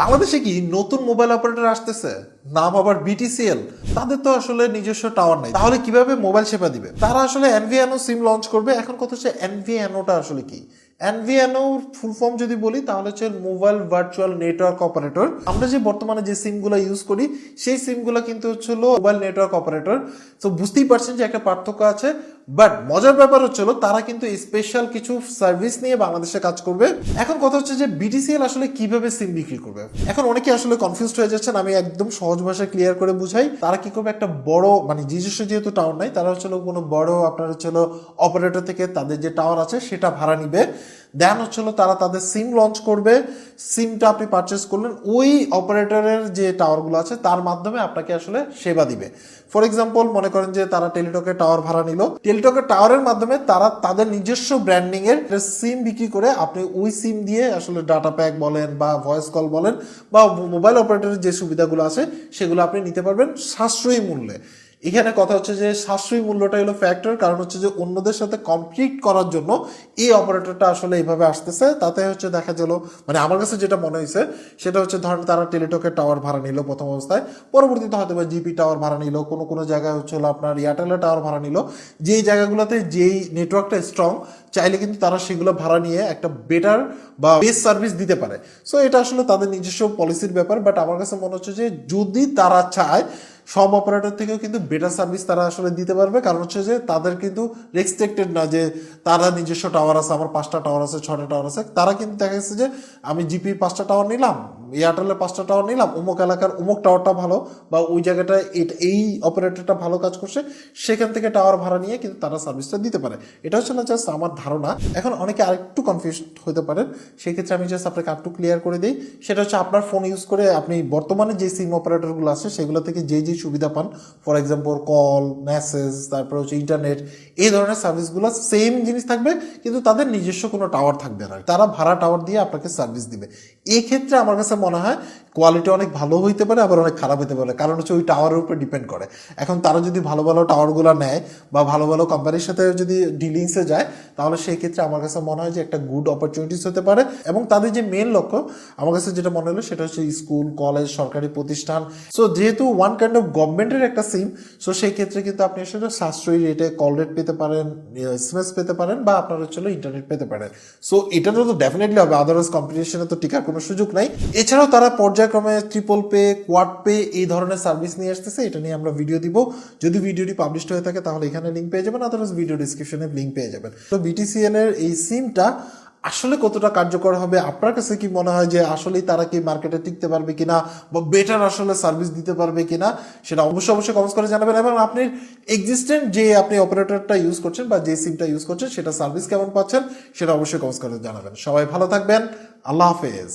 বাংলাদেশে কি নতুন মোবাইল অপারেটর আসতেছে? নাম আবার বিটিসিএল তাদের তো আসলে নিজস্ব টাওয়ার নাই। তাহলে কীভাবে মোবাইল সেবা দিবে? তারা আসলে এনভিএনও সিম লঞ্চ করবে। এখন কথা হচ্ছে এনভিএনওটা আসলে কি? এনভিএনও ফুল ফর্ম যদি বলি, তাহলে হচ্ছে মোবাইল ভার্চুয়াল নেটওয়ার্ক অপারেটর আমরা যে বর্তমানে যে সিমগুলো ইউজ করি, সেই সিমগুলো কিন্তু হচ্ছে মোবাইল নেটওয়ার্ক অপারেটর তো বুঝতেই পারছেন যে একটা পার্থক্য আছে। বাট মজার ব্যাপার হচ্ছে তারা কিন্তু স্পেশাল কিছু সার্ভিস নিয়ে বাংলাদেশে কাজ করবে। এখন কথা হচ্ছে যে বিটিসিএল আসলে কীভাবে সিম বিক্রি করবে? এখন অনেকে আসলে কনফিউজ হয়ে যাচ্ছেন, আমি একদম সহজ ভাষায় ক্লিয়ার করে বুঝাই। তারা কি করবে? একটা বড় মানে নিজস্ব যেহেতু টাওয়ার নাই, তারা হচ্ছে কোনো বড়, আপনার হচ্ছে অপারেটর থেকে তাদের যে টাওয়ার আছে, সেটা ভাড়া নিবে। দেন হচ্ছে হলো তারা তাদের সিম লঞ্চ করবে। সিমটা আপনি পারচেস করলেন, ওই অপারেটরের যে টাওয়ারগুলো আছে, তার মাধ্যমে আপনাকে আসলে সেবা দিবে। ফর এক্সাম্পল মনে করেন যে তারা টেলিটকের টাওয়ার ভাড়া নিল। টেলিটকের টাওয়ারের মাধ্যমে তারা তাদের নিজস্ব ব্র্যান্ডিং এর সিম বিক্রি করে আপনি ওই সিম দিয়ে আসলে ডাটা প্যাক বলেন বা ভয়েস কল বলেন বা মোবাইল অপারেটরের যে সুবিধাগুলো আছে, সেগুলো আপনি নিতে পারবেন সাশ্রয়ী মূল্যে। এখানে কথা হচ্ছে যে সাশ্রয়ী মূল্যটাই হলো ফ্যাক্টর কারণ হচ্ছে যে অন্যদের সাথে কমপ্লিট করার জন্য এই অপারেটরটা আসলে এইভাবে আসতেছে। তাতে হচ্ছে দেখা গেল মানে আমার কাছে যেটা মনে হয়েছে, সেটা হচ্ছে ধরেন তারা টেলিটকের টাওয়ার ভাড়া নিল প্রথম অবস্থায়। পরবর্তীতে হয়তো বা জিপি টাওয়ার ভাড়া নিল, কোনো কোনো জায়গায় হচ্ছে হলো আপনার এয়ারটেলের টাওয়ার ভাড়া নিল। যেই জায়গাগুলোতে যেই নেটওয়ার্কটা স্ট্রং চাইলে কিন্তু তারা সেগুলো ভাড়া নিয়ে একটা বেটার বা বেস্ট সার্ভিস দিতে পারে। সো এটা আসলে তাদের নিজস্ব পলিসির ব্যাপার বাট আমার কাছে মনে হচ্ছে যে যদি তারা চায় সব অপারেটর থেকেও কিন্তু বেটার সার্ভিস তারা আসলে দিতে পারবে। কারণ হচ্ছে যে তাদের কিন্তু রেসপেক্টেড না যে তারা নিজস্ব টাওয়ার আছে, আমার পাঁচটা টাওয়ার আছে, ছটা টাওয়ার আছে। তারা কিন্তু দেখা গেছে যে আমি জিপি পাঁচটা টাওয়ার নিলাম এয়ারটেলের পাঁচটা টাওয়ার নিলাম, অমুক এলাকার অমুক টাওয়ারটা ভালো বা ওই জায়গাটায় এই অপারেটরটা ভালো কাজ করছে, সেখান থেকে টাওয়ার ভাড়া নিয়ে কিন্তু তারা সার্ভিসটা দিতে পারে। এটা হচ্ছে না জাস্ট আমার ধারণা। এখন অনেকে আরেকটু কনফিউজ হতে পারেন। সেক্ষেত্রে আমি জাস্ট আপনাকে আরেকটু ক্লিয়ার করে দিই। সেটা হচ্ছে আপনার ফোন ইউজ করে আপনি বর্তমানে যে সিম অপারেটরগুলো আছে, সেগুলো থেকে যে যে সুবিধা পান। ফর এক্সাম্পল কল মেসেজ তারপরে হচ্ছে ইন্টারনেট এই ধরনের সার্ভিসগুলো সেম জিনিস থাকবে, কিন্তু তাদের নিজস্ব কোনো টাওয়ার থাকবে না। তারা ভাড়া টাওয়ার দিয়ে আপনাকে সার্ভিস দিবে। এই ক্ষেত্রে আমার কাছে মনে হয় কোয়ালিটি অনেক ভালো হইতে পারে, আবার অনেক খারাপ হতে পারে। কারণ হচ্ছে ওই টাওয়ারের উপর ডিপেন্ড করে। এখন তারা যদি ভালো ভালো টাওয়ারগুলো নেয় বা ভালো ভালো কোম্পানির সাথে যদি ডিলিংসে যায়, তাহলে সেই ক্ষেত্রে আমার কাছে মনে হয় যে একটা গুড অপরচুনিটিস হতে পারে। এবং তাদের যে মেন লক্ষ্য, আমার কাছে যেটা মনে হলো সেটা হচ্ছে স্কুল কলেজ সরকারি প্রতিষ্ঠান। সো যেহেতু ওয়ান কাইন্ড অফ গভর্নমেন্টের একটা সিম সো সেই ক্ষেত্রে কিন্তু আপনি আসলে সাশ্রয়ী রেটে কল রেট পেতে পারেন এসএমএস পেতে পারেন বা আপনার হচ্ছে ইন্টারনেট পেতে পারেন। সো এটা তো ডেফিনেটলি হবে আদারওয়াইজ কম্পিটিশনে তো টিকার কোনো সুযোগ নাই। এছাড়াও তারা পর্যায়ক্রমে ট্রিপল পে কোয়াড পে এই ধরনের সার্ভিস নিয়ে আসতেছে, এটা নিয়ে আমরা ভিডিও দিব। যদি ভিডিওটি পাবলিশ হয়ে থাকে, তাহলে এখানে লিঙ্ক পেয়ে যাবেন আদারওয়াইজ ভিডিও ডিসক্রিপশনে লিঙ্ক পেয়ে যাবেন। তো বিটিসিএল এর এই সিমটা আসলে কতটা কার্যকর হবে? আপনার কাছে কি মনে হয় যে আসলেই তারা কি মার্কেটে টিকতে পারবে কিনা বা বেটার আসলে সার্ভিস দিতে পারবে কিনা? সেটা অবশ্যই অবশ্যই কমেন্টস করে জানাবেন এবং আপনি এক্সিস্টেন্ট যে আপনি অপারেটরটা ইউজ করছেন বা যে সিমটা ইউজ করছেন, সেটা সার্ভিস কেমন পাচ্ছেন, সেটা অবশ্যই কমেন্টস করে জানাবেন। সবাই ভালো থাকবেন। আল্লাহ হাফেজ।